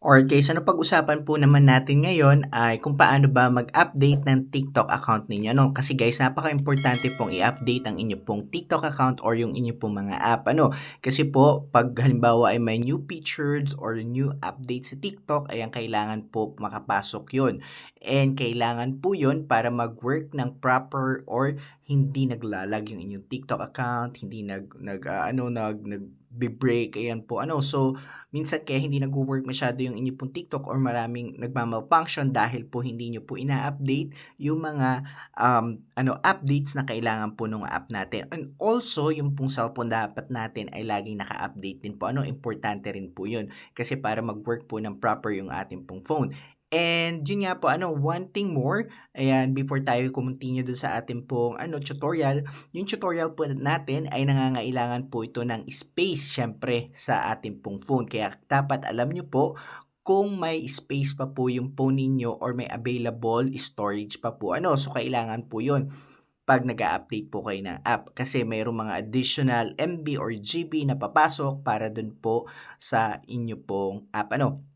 Or guys, ano pag-usapan po naman natin ngayon ay kung paano ba mag-update ng TikTok account ninyo. Ano? Kasi guys, napaka-importante pong i-update ang inyo pong TikTok account or yung inyo pong mga app. Ano? Kasi po, pag halimbawa ay may new features or new update sa TikTok, ayan, kailangan po makapasok yun. And kailangan po yun para mag-work ng proper or hindi naglalag yung inyong TikTok account, hindi nag, nag uh, ano, nag, nag break ayan po ano so minsan kaya hindi nagwo-work masyado yung inyo pong TikTok or maraming nagma-malfunction dahil po hindi nyo po ina-update yung mga um, ano updates na kailangan po ng app natin. And also, yung pong cellphone dapat natin ay laging naka-update din po. Ano, importante rin po yun. Kasi para mag-work po ng proper yung ating pong phone. And yun nga po, ano, one thing more, ayan, before tayo continue dun sa ating pong ano, tutorial, yung tutorial po natin ay nangangailangan po ito ng space, syempre, sa ating pong phone. Kaya dapat alam nyo po kung may space pa po yung phone ninyo or may available storage pa po. Ano, so kailangan po yun pag nag update po kayo ng app kasi mayroong mga additional MB or GB na papasok para dun po sa inyo pong app. Ano,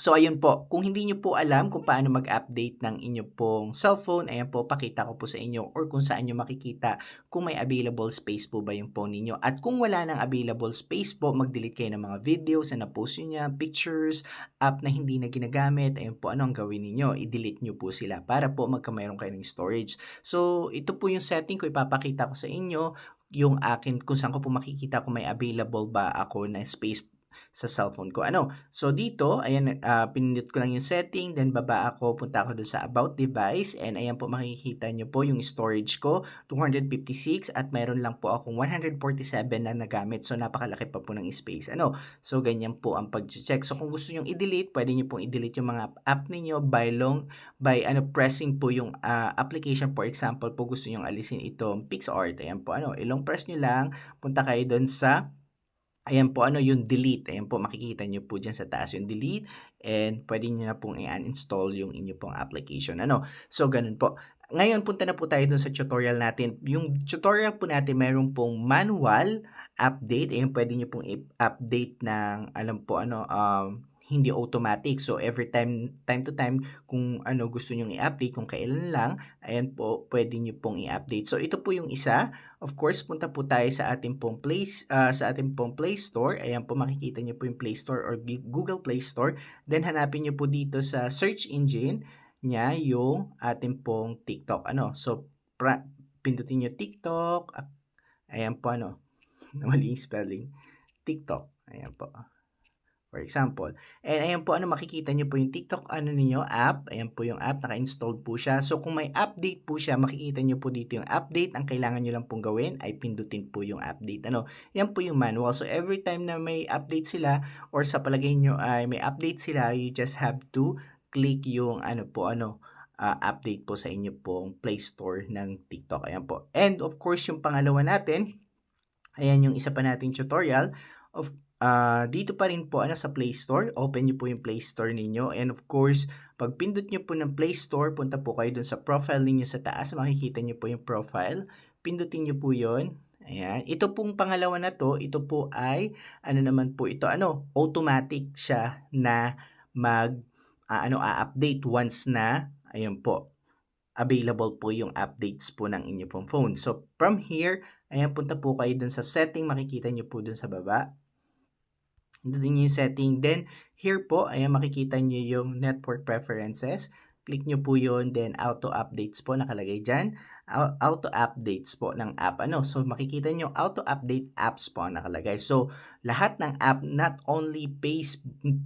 So, ayun po. Kung hindi nyo po alam kung paano mag-update ng inyo pong cellphone, ayan po, pakita ko po sa inyo or kung saan nyo makikita kung may available space po ba yung phone ninyo. At kung wala nang available space po, mag-delete kayo ng mga videos na na-post nyo niya, pictures, app na hindi na ginagamit, ayun po, ano ang gawin niyo I-delete nyo po sila para po magkamayroon kayo ng storage. So, ito po yung setting ko, ipapakita ko sa inyo yung akin kung saan ko po makikita kung may available ba ako na space sa cellphone ko. Ano? So, dito, ayan, uh, pinindot ko lang yung setting, then baba ako, punta ako doon sa about device, and ayan po makikita nyo po yung storage ko, 256, at mayroon lang po akong 147 na nagamit. So, napakalaki pa po ng space. Ano? So, ganyan po ang pag-check. So, kung gusto nyo i-delete, pwede nyo pong i-delete yung mga app ninyo by long, by ano, pressing po yung uh, application. For example, po gusto nyo alisin itong PixArt. Ayan po, ano, ilong press nyo lang, punta kayo doon sa Ayan po, ano yung delete. Ayan po, makikita nyo po dyan sa taas yung delete. And pwede nyo na pong i-uninstall yung inyo pong application. Ano? So, ganun po. Ngayon, punta na po tayo dun sa tutorial natin. Yung tutorial po natin, mayroon pong manual update. Ayan, pwede nyo pong i-update ng, alam po, ano, um, hindi automatic. So, every time, time to time, kung ano gusto nyong i-update, kung kailan lang, ayan po, pwede nyo pong i-update. So, ito po yung isa. Of course, punta po tayo sa ating pong Play, uh, sa ating pong Play Store. Ayan po, makikita nyo po yung Play Store or Google Play Store. Then, hanapin nyo po dito sa search engine niya yung ating pong TikTok. Ano? So, pra, pindutin nyo TikTok. Ayan po, ano? Mali spelling. TikTok. Ayan po. For example. And ayan po, ano makikita nyo po yung TikTok ano niyo app. Ayan po yung app, naka-installed po siya. So kung may update po siya, makikita nyo po dito yung update. Ang kailangan nyo lang pong gawin ay pindutin po yung update. Ano, yan po yung manual. So every time na may update sila or sa palagay nyo ay may update sila, you just have to click yung ano po, ano, uh, update po sa inyo pong Play Store ng TikTok. Ayan po. And of course, yung pangalawa natin, ayan yung isa pa nating tutorial. Of Uh, dito pa rin po ano, sa Play Store. Open nyo po yung Play Store ninyo. And of course, pag pindot nyo po ng Play Store, punta po kayo dun sa profile ninyo sa taas. Makikita nyo po yung profile. Pindutin nyo po yon Ayan. Ito pong pangalawa na to, ito po ay, ano naman po ito, ano, automatic siya na mag, uh, ano, a-update once na, ayun po, available po yung updates po ng inyo pong phone. So, from here, ayan, punta po kayo dun sa setting, makikita nyo po dun sa baba. Nyo yung setting. Then, here po, ayan makikita nyo yung network preferences. Click nyo po yun. Then, auto updates po nakalagay dyan. Auto updates po ng app. Ano? So, makikita nyo auto update apps po nakalagay. So, lahat ng app, not only face,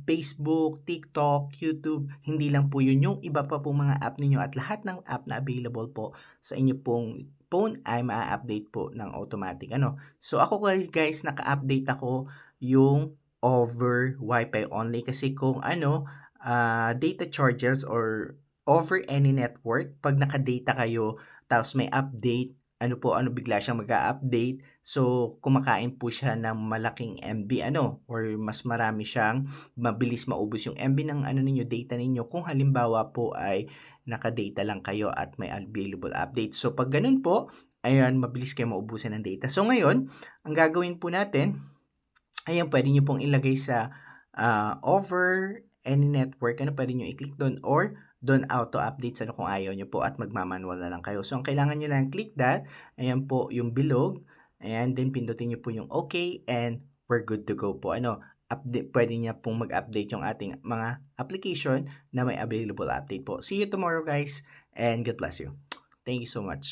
Facebook, TikTok, YouTube, hindi lang po yun. Yung iba pa po mga app ninyo at lahat ng app na available po sa inyo pong phone ay ma-update po ng automatic. Ano? So, ako guys, naka-update ako yung over Wi-Fi only kasi kung ano, uh, data chargers or over any network, pag naka-data kayo, tapos may update, ano po, ano bigla siyang mag-update. So, kumakain po siya ng malaking MB, ano, or mas marami siyang mabilis maubos yung MB ng ano ninyo, data ninyo. Kung halimbawa po ay naka-data lang kayo at may available update. So, pag ganun po, ayan, mabilis kayo maubusan ng data. So, ngayon, ang gagawin po natin, ayan, pwede nyo pong ilagay sa uh, over any network, ano pwede nyo i-click doon or doon auto update sa kung ayaw nyo po at magmamanual na lang kayo. So, ang kailangan nyo lang click that. Ayan po yung bilog. Ayan, then pindutin nyo po yung okay and we're good to go po. Ano, update, pwede niya pong mag-update yung ating mga application na may available update po. See you tomorrow guys and God bless you. Thank you so much.